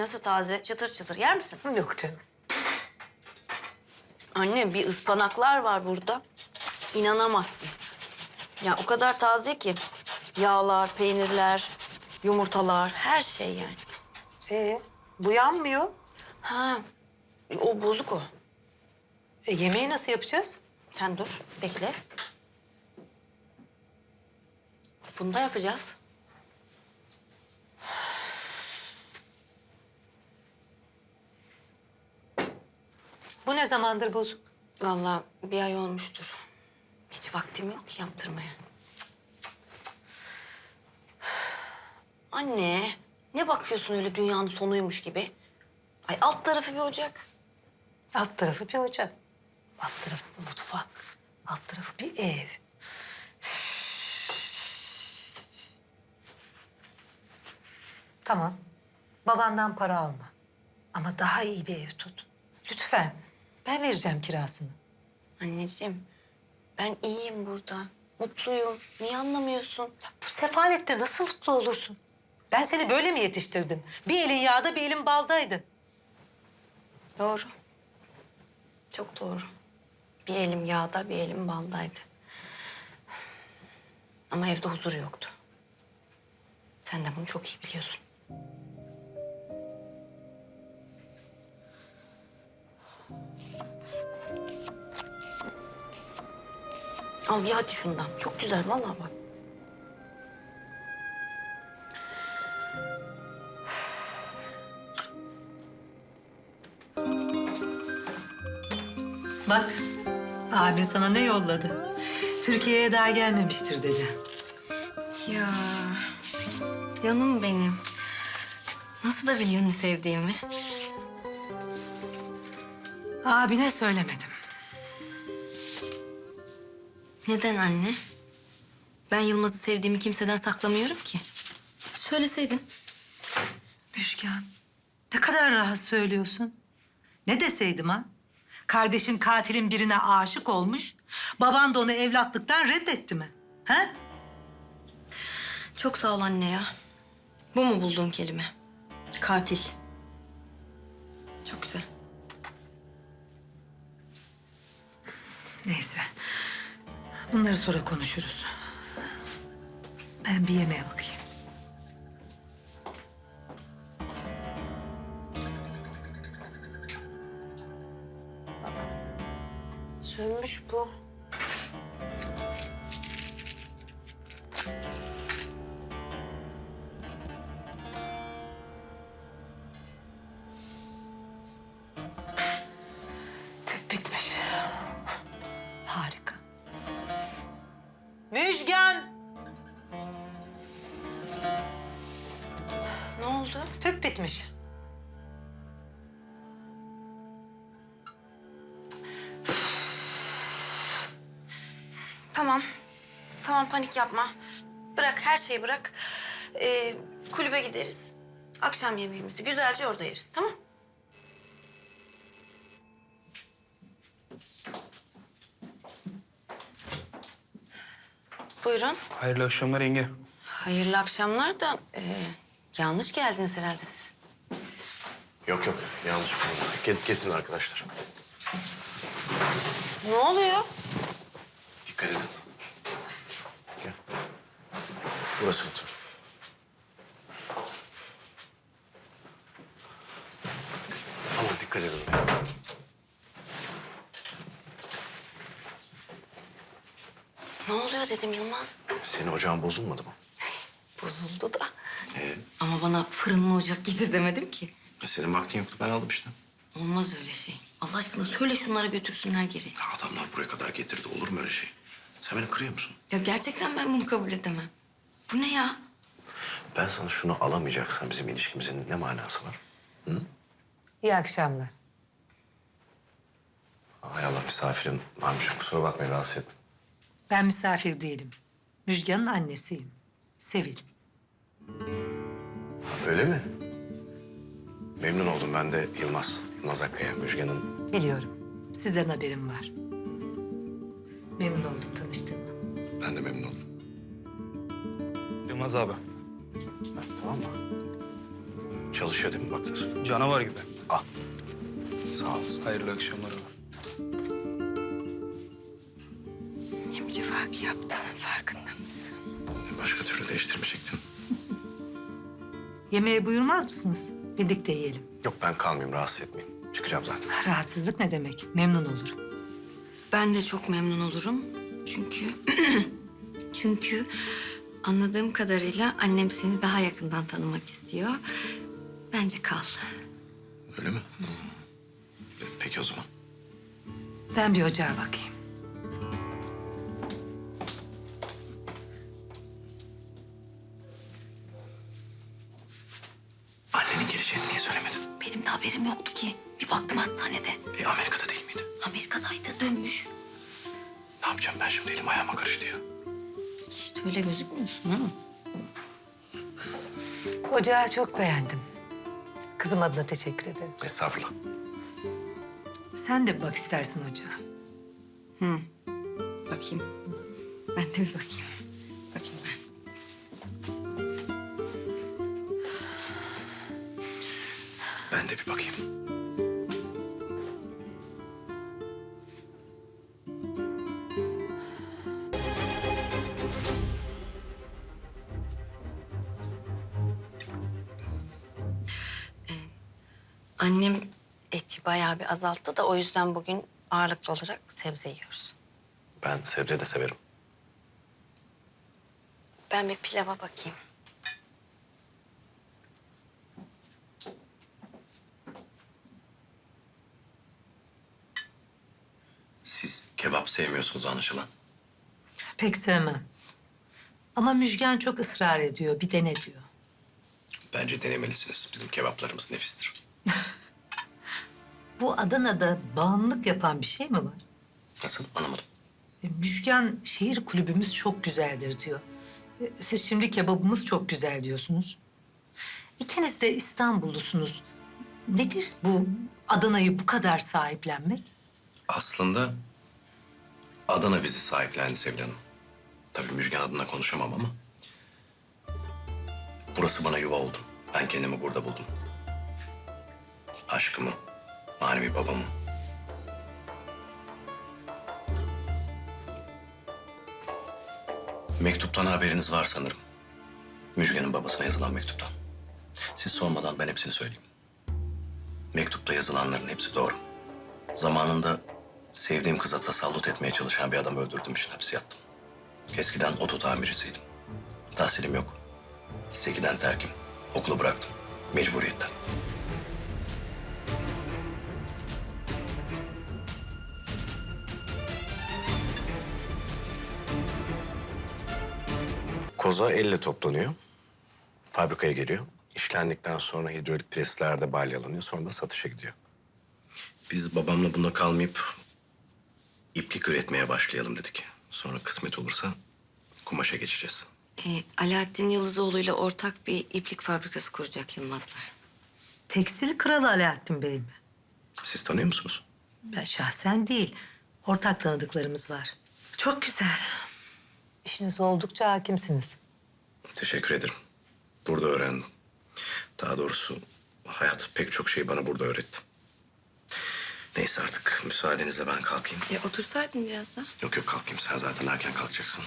Nasıl taze? Çıtır çıtır. Yer misin? Yok canım. Anne bir ıspanaklar var burada. İnanamazsın. Ya o kadar taze ki. Yağlar, peynirler, yumurtalar, her şey yani. Ee, bu yanmıyor. Ha, o bozuk o. E, yemeği nasıl yapacağız? Sen dur, bekle. Bunu da yapacağız. Bu ne zamandır bozuk? Vallahi bir ay olmuştur. Hiç vaktim yok ki yaptırmaya. Anne, ne bakıyorsun öyle dünyanın sonuymuş gibi? Ay alt tarafı bir ocak. Alt tarafı bir ocak. Alt tarafı bir mutfak. Alt tarafı bir ev. Tamam. Babandan para alma. Ama daha iyi bir ev tut. Lütfen. Ben vereceğim kirasını. Anneciğim, ben iyiyim burada. Mutluyum. Niye anlamıyorsun? Bu sefalette nasıl mutlu olursun? Ben seni böyle mi yetiştirdim? Bir elin yağda bir elin baldaydı. Doğru. Çok doğru. Bir elim yağda, bir elim baldaydı. Ama evde huzur yoktu. Sen de bunu çok iyi biliyorsun. Al ye hadi şundan. Çok güzel vallahi bak. Bak, abin sana ne yolladı? Türkiye'ye daha gelmemiştir dedi. Ya canım benim. Nasıl da biliyorsun sevdiğimi? Abine söylemedim. Neden anne? Ben Yılmaz'ı sevdiğimi kimseden saklamıyorum ki. Söyleseydin. Müjgan, ne kadar rahat söylüyorsun. Ne deseydim ha? Kardeşin katilin birine aşık olmuş, baban da onu evlatlıktan reddetti mi? Ha? Çok sağ ol anne ya. Bu mu bulduğun kelime? Katil. Çok güzel. Bunları sonra konuşuruz. Ben bir yemeğe bakayım. Sönmüş bu. Tüp bitmiş. Tamam. Tamam panik yapma. Bırak her şeyi bırak. Ee, kulübe gideriz. Akşam yemeğimizi güzelce orada yeriz tamam? Buyurun. Hayırlı akşamlar yenge. Hayırlı akşamlar da e, yanlış geldiniz herhalde siz. Yok yok yanlış. Get, getirin arkadaşlar. Ne oluyor? Dikkat edin. Gel. Burası otur. Aman dikkat edin. Ne oluyor dedim Yılmaz. Senin ocağın bozulmadı mı? Bozuldu da. Ee, Ama bana fırınlı ocak getir demedim ki. senin vaktin yoktu ben aldım işte. Olmaz öyle şey. Allah aşkına söyle şunlara götürsünler geri. Ya adamlar buraya kadar getirdi olur mu öyle şey? Sen beni kırıyor musun? Ya gerçekten ben bunu kabul edemem. Bu ne ya? Ben sana şunu alamayacaksan bizim ilişkimizin ne manası var? İyi akşamlar. Hay Allah misafirim varmış. Kusura bakmayın rahatsız ettim. Ben misafir değilim. Müjgan'ın annesiyim. Sevil. Öyle mi? Memnun oldum ben de Yılmaz. Yılmaz Akkaya, Müjgan'ın Biliyorum. Sizden haberim var. Memnun oldum tanıştığıma. Ben de memnun oldum. Yılmaz abi. Ha, tamam mı? Çalışıyor değil mi baktın? Canavar gibi. Al. Sağ olasın. Hayırlı akşamlar. Emrivaki yaptığının farkında mısın? Başka türlü değiştirmeyecektin. Yemeğe buyurmaz mısınız? Birlikte yiyelim. Yok ben kalmayayım rahatsız etmeyin. Çıkacağım zaten. Rahatsızlık ne demek? Memnun olurum. Ben de çok memnun olurum. Çünkü... çünkü anladığım kadarıyla annem seni daha yakından tanımak istiyor. Bence kal. Öyle mi? Hı. Peki o zaman. Ben bir ocağa bakayım. Haberim yoktu ki. Bir baktım hastanede. E, Amerika'da değil miydi? Amerika'daydı, dönmüş. Ne yapacağım ben şimdi elim ayağıma karıştı ya. İşte öyle gözükmüyorsun ama. Ocağı çok beğendim. Kızım adına teşekkür ederim. Estağfurullah. Sen de bak istersin ocağa. Bakayım. Ben de bir. Bakayım Ben de bir bakayım. Annem eti bayağı bir azalttı da o yüzden bugün ağırlıklı olarak sebze yiyoruz. Ben sebze de severim. Ben bir pilava bakayım. Siz kebap sevmiyorsunuz anlaşılan. Pek sevmem. Ama Müjgan çok ısrar ediyor. Bir dene diyor. Bence denemelisiniz. Bizim kebaplarımız nefistir. Bu Adana'da bağımlılık yapan bir şey mi var? Nasıl? Anlamadım. E, Müjgan şehir kulübümüz çok güzeldir diyor. E, Siz şimdi kebabımız çok güzel diyorsunuz. İkiniz de İstanbullusunuz. Nedir bu Adana'yı bu kadar sahiplenmek? Aslında Adana bizi sahiplendi Sevil Hanım. Tabii Müjgan adına konuşamam ama. Burası bana yuva oldu. Ben kendimi burada buldum. Aşkımı, manevi babamı. Mektuptan haberiniz var sanırım. Müjgan'ın babasına yazılan mektuptan. Siz sormadan ben hepsini söyleyeyim. Mektupta yazılanların hepsi doğru. Zamanında sevdiğim kıza tasallut etmeye çalışan bir adamı öldürdüğüm için hapse yattım. Eskiden oto tamircisiydim. Tahsilim yok. Lise terkim. Okulu bıraktım. Mecburiyetten. Koza elle toplanıyor. Fabrikaya geliyor. İşlendikten sonra hidrolik preslerde balyalanıyor. Sonra da satışa gidiyor. Biz babamla bunda kalmayıp iplik üretmeye başlayalım dedik. Sonra kısmet olursa kumaşa geçeceğiz. Ee, Alaaddin Yılızoğlu ile ortak bir iplik fabrikası kuracak Yılmazlar. Tekstil kralı Alaaddin Bey mi? Siz tanıyor musunuz? Ben şahsen değil. Ortak tanıdıklarımız var. Çok güzel. İşinize oldukça hakimsiniz. Teşekkür ederim. Burada öğrendim. Daha doğrusu hayat pek çok şeyi bana burada öğretti. Neyse artık müsaadenizle ben kalkayım. E, otursaydın biraz daha. Yok yok kalkayım sen zaten erken kalkacaksın.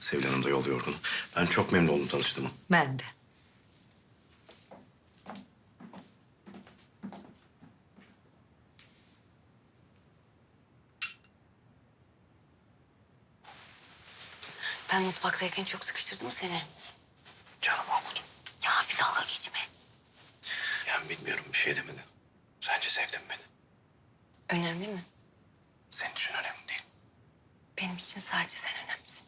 Sevil Hanım da yol yorgun. Ben çok memnun oldum tanıştığıma. Ben de. Ben mutfaktayken çok sıkıştırdım seni. Canım okudum. Ya bir dalga geçme. Yani bilmiyorum bir şey demedi. Sence sevdin mi beni? Önemli mi? Senin için önemli değil. Benim için sadece sen önemlisin.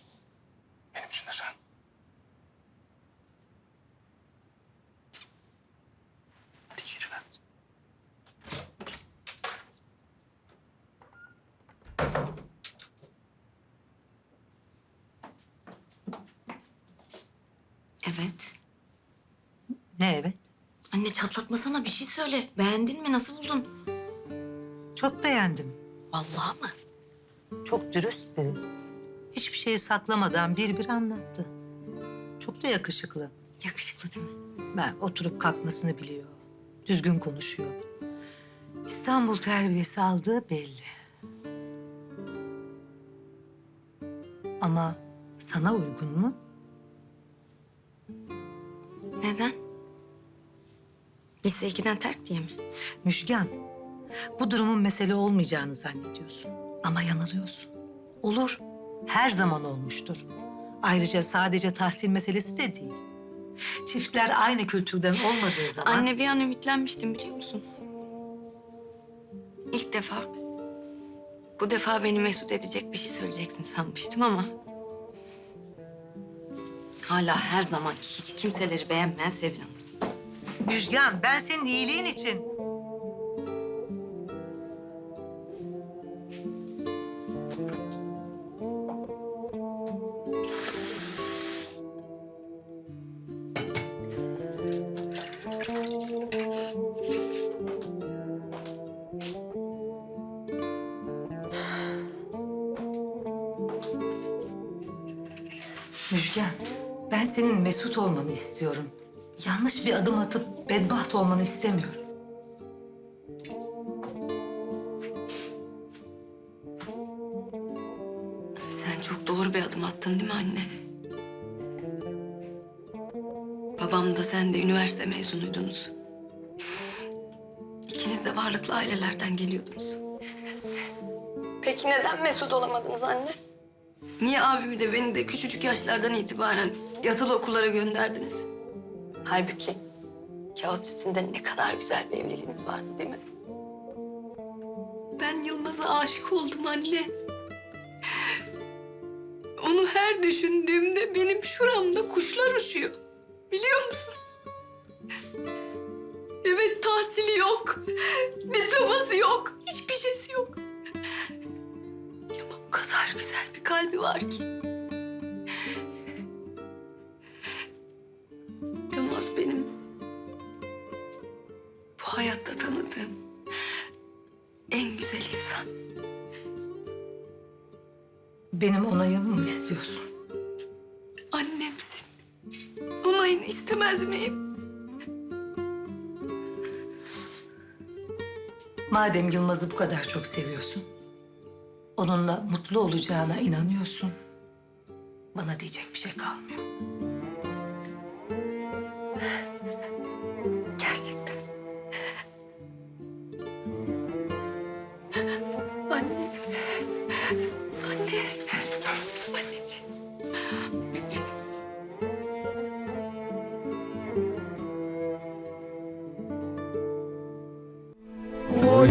Benim için de sen. Hadi iyi geceler. Evet. Ne evet? Anne çatlatmasana bir şey söyle. Beğendin mi? Nasıl buldun? Çok beğendim. Vallahi mı? Çok dürüst biri. Hiçbir şeyi saklamadan bir bir anlattı. Çok da yakışıklı. Yakışıklı değil mi? Ben oturup kalkmasını biliyor. düzgün konuşuyor. İstanbul terbiyesi aldığı belli. Ama sana uygun mu? Neden? Lise 2'den terk diye mi? Müjgan, bu durumun mesele olmayacağını zannediyorsun. Ama yanılıyorsun. Olur, her zaman olmuştur. Ayrıca sadece tahsil meselesi de değil. Çiftler aynı kültürden olmadığı zaman... Anne bir an ümitlenmiştim biliyor musun? İlk defa. Bu defa beni mesut edecek bir şey söyleyeceksin sanmıştım ama... Hala her zamanki hiç kimseleri beğenmeyen Sevil Hanım'sın. Müjgan, ben senin iyiliğin için... senin mesut olmanı istiyorum. Yanlış bir adım atıp bedbaht olmanı istemiyorum. Sen çok doğru bir adım attın değil mi anne? Babam da sen de üniversite mezunuydunuz. İkiniz de varlıklı ailelerden geliyordunuz. Peki neden mesut olamadınız anne? Niye abimi de beni de küçücük yaşlardan itibaren yatılı okullara gönderdiniz? Halbuki kağıt üstünde ne kadar güzel bir evliliğiniz vardı değil mi? Ben Yılmaz'a aşık oldum anne. Onu her düşündüğümde benim şuramda kuşlar uçuyor. Biliyor musun? Evet tahsili yok. Diploması yok. Hiçbir şeysi yok. Ama o kadar güzel bir kalbi var ki. Madem Yılmaz'ı bu kadar çok seviyorsun, onunla mutlu olacağına inanıyorsun, bana diyecek bir şey kalmıyor.